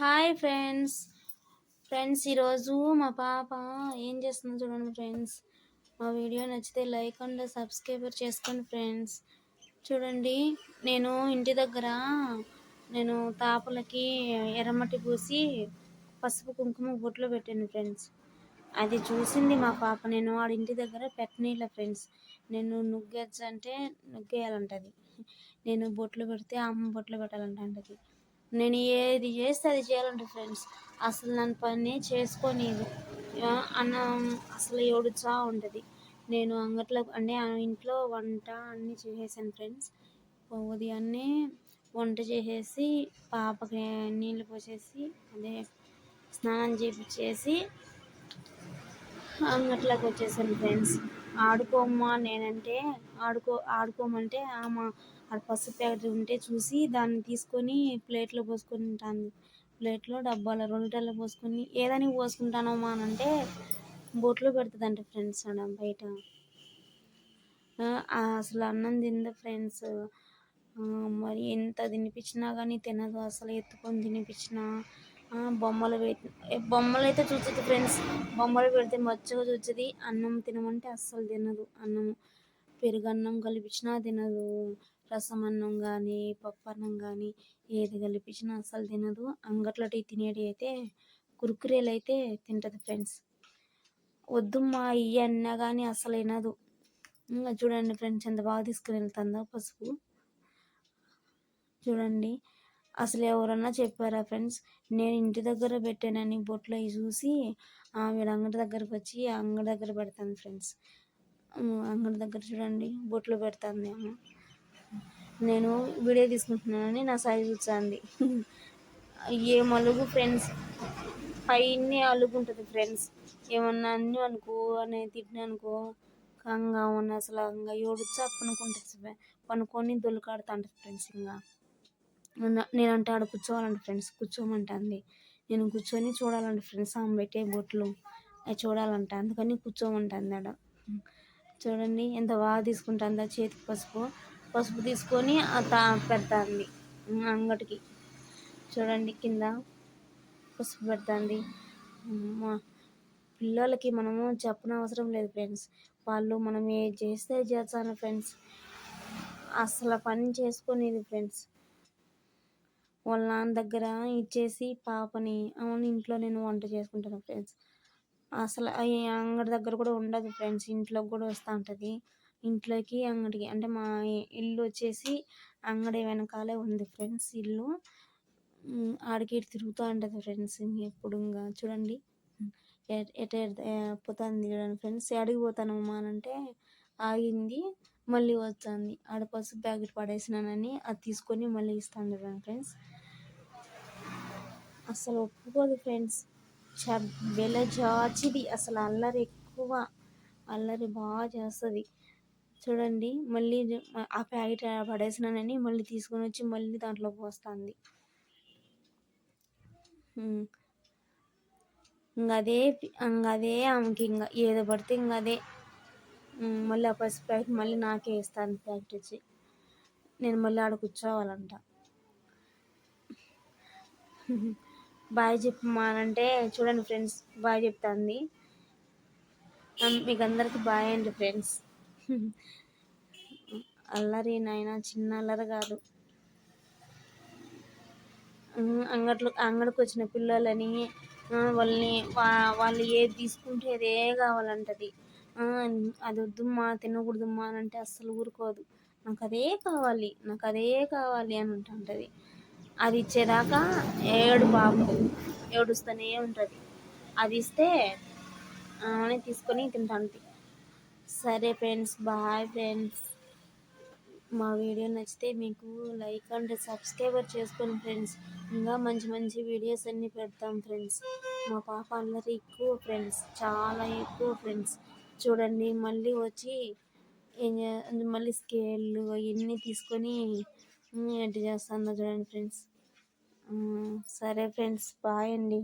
Hi friends. Friends ఈరోజు మా పాప ఏం చేస్తుందో చూడండి ఫ్రెండ్స్. మా వీడియో నచ్చితే లైక్ అండ్ సబ్స్క్రైబర్ చేసుకోండి ఫ్రెండ్స్. చూడండి నేను ఇంటి దగ్గర నేను తాపలకి ఎర్రమట్టి పూసి పసుపు కుంకుమ బొట్లో పెట్టాను ఫ్రెండ్స్. అది చూసింది మా పాప. నేను వాడి ఇంటి దగ్గర పెట్టనీళ్ళ ఫ్రెండ్స్. నేను నుగ్గేచ్చంటే నుగ్గేయాలంటది. నేను బొట్లు పెడితే అమ్మ బొట్లు పెట్టాలంటది. నేను ఏది చేస్తే అది చేయాలంటే ఫ్రెండ్స్. అసలు నన్ను పని చేసుకొని అన్న అసలు ఏడుచా ఉంటుంది. నేను అంగట్లో అంటే ఇంట్లో వంట అన్నీ చేసేసాను ఫ్రెండ్స్. ఉదయాన్నే వంట చేసేసి పాపకి నీళ్ళు పోసేసి అదే స్నానం చేపించేసి అంగట్లోకి వచ్చేసాను ఫ్రెండ్స్. ఆడుకోమ్మా నేనంటే ఆడుకో ఆడుకోమంటే ఆమె ఆడ పసుపు ప్యాకెట్ ఉంటే చూసి దాన్ని తీసుకొని ప్లేట్లో పోసుకొని ఉంటాను ప్లేట్లో డబ్బాలో రెండుటల్లో పోసుకొని ఏదానికి పోసుకుంటానమ్మా అని అంటే బొట్లో పెడుతుందంట ఫ్రెండ్స్ ఆడ బయట. అసలు అన్నం తిందా ఫ్రెండ్స్. మరి ఎంత తినిపించినా కానీ తినదు. అసలు ఎత్తుకొని తినిపించినా బొమ్మలు పెట్టి బొమ్మలు అయితే చూస్తుంది ఫ్రెండ్స్. బొమ్మలు పెడితే మచ్చగా చూస్తుంది అన్నం తినమంటే అస్సలు తినదు. అన్నం పెరుగన్నం కలిపించినా తినదు. రసం అన్నం కానీ పప్పు అన్నం కానీ ఏది కలిపించినా అస్సలు తినదు. అంగట్లో తినేటి అయితే కురుకురేలు అయితే తింటుంది ఫ్రెండ్స్. వద్దు మా ఇయ్య అన్నా కానీ అసలు వినదు. ఇంకా చూడండి ఫ్రెండ్స్ ఎంత బాగా తీసుకుని వెళ్తుందో పసుపు. చూడండి. అసలు ఎవరన్నా చెప్పారా ఫ్రెండ్స్? నేను ఇంటి దగ్గర పెట్టానని బొట్లో చూసి ఆమె అంగడి దగ్గరకు వచ్చి అంగడి దగ్గర పెడతాను ఫ్రెండ్స్. అంగడి దగ్గర చూడండి బొట్లు పెడతాను నేను వీడియో తీసుకుంటున్నానని నా సైజ్ వచ్చింది. ఏ మలుగు ఫ్రెండ్స్? పైన అలుగు ఉంటుంది ఫ్రెండ్స్. ఏమన్నా అన్నీ అనుకో అని తిట్టిన అనుకో కంగా ఉన్న అసలు ఇంకా ఏడుచా పనుకుంటుంది పనుకొని దొలికాడుతా ఉంటుంది ఫ్రెండ్స్ ఇంకా. నేనంటే ఆడ కూర్చోవాలంటే ఫ్రెండ్స్ కూర్చోమంటుంది. నేను కూర్చొని చూడాలంటే ఫ్రెండ్స్ ఆమె పెట్టే బొట్లు అవి చూడాలంట. అందుకని కూర్చోమంటుంది ఆడ. చూడండి ఎంత బాగా తీసుకుంటుందా చేతికి పసుపు. పసుపు తీసుకొని పెడతాంది. అంగటికి. చూడండి కింద పసుపు పెడుతుంది. మా పిల్లలకి మనము చెప్పనవసరం లేదు ఫ్రెండ్స్ వాళ్ళు మనం ఏది చేస్తే చేస్తాను ఫ్రెండ్స్ అసలు పని చేసుకునేది ఫ్రెండ్స్ వాళ్ళ నాన్న దగ్గర ఇచ్చేసి పాపని అవును ఇంట్లో నేను వంట చేసుకుంటాను ఫ్రెండ్స్. అసలు అంగడి దగ్గర కూడా ఉండదు ఫ్రెండ్స్. ఇంట్లోకి కూడా వస్తూ ఉంటుంది. ఇంట్లోకి అంగడికి అంటే మా ఇల్లు వచ్చేసి అంగడి వెనకాలే ఉంది ఫ్రెండ్స్ ఇల్లు. ఆడికి ఇటు తిరుగుతూ ఉంటుంది ఫ్రెండ్స్ ఎప్పుడు ఇంకా చూడండి. ఎట పోతుంది చూడండి ఫ్రెండ్స్. అడిగి పోతానమ్మా అంటే ఆగింది మళ్ళీ వస్తుంది. ఆడ పసుపు ప్యాకెట్ పడేసినానని అది తీసుకొని మళ్ళీ ఇస్తాను చూడండి ఫ్రెండ్స్. అసలు ఒప్పుకోదు ఫ్రెండ్స్. చ బెల జాచిది అసలు అల్లరి ఎక్కువ. అల్లరి బాగా చేస్తుంది. చూడండి మళ్ళీ ఆ ప్యాకెట్ పడేసినానని మళ్ళీ తీసుకొని వచ్చి మళ్ళీ దాంట్లో పోస్తుంది. ఇంకా అదే ఇంకా అదే ఆమెకి ఇంకా ఏదో పడితే ఇంక అదే మళ్ళీ ఆ పసుపు ప్యాకెట్ మళ్ళీ నాకే ఇస్తాను ప్యాకెట్ వచ్చి నేను మళ్ళీ ఆడ కూర్చోవాలంట. బాయ్ చెప్పమానంటే చూడండి ఫ్రెండ్స్ బాయ్ చెప్తాంది. మీకు అందరికి బాయ్ అండి ఫ్రెండ్స్. అల్లరి నాయన చిన్న అల్లరి కాదు. అంగట్లో అంగడికి వచ్చిన పిల్లలని వాళ్ళని వాళ్ళు ఏది తీసుకుంటే అదే కావాలంటది. అది వద్దుమ్మా తినకూడదుమ్మా అని అంటే అస్సలు ఊరుకోదు. నాకు అదే కావాలి నాకు అదే కావాలి అని ఉంటుంటుంది అది ఇచ్చేదాకా ఏడు పాపం ఏడుస్తూనే ఉంటుంది. అది ఇస్తే ఆమె తీసుకొని తింటాను సరే ఫ్రెండ్స్ బాయ్ ఫ్రెండ్స్. మా వీడియో నచ్చితే మీకు లైక్ అండ్ సబ్స్క్రైబర్ చేసుకోండి ఫ్రెండ్స్. ఇంకా మంచి మంచి వీడియోస్ అన్నీ పెడతాం ఫ్రెండ్స్. మా పాప అందరూ ఎక్కువ ఫ్రెండ్స్ చాలా ఎక్కువ ఫ్రెండ్స్. చూడండి మళ్ళీ వచ్చి మళ్ళీ స్కేళ్ళు అవన్నీ తీసుకొని ఎట్ట చేస్తుందో చూడండి ఫ్రెండ్స్. సరే ఫ్రెండ్స్ బాయ్ అండి.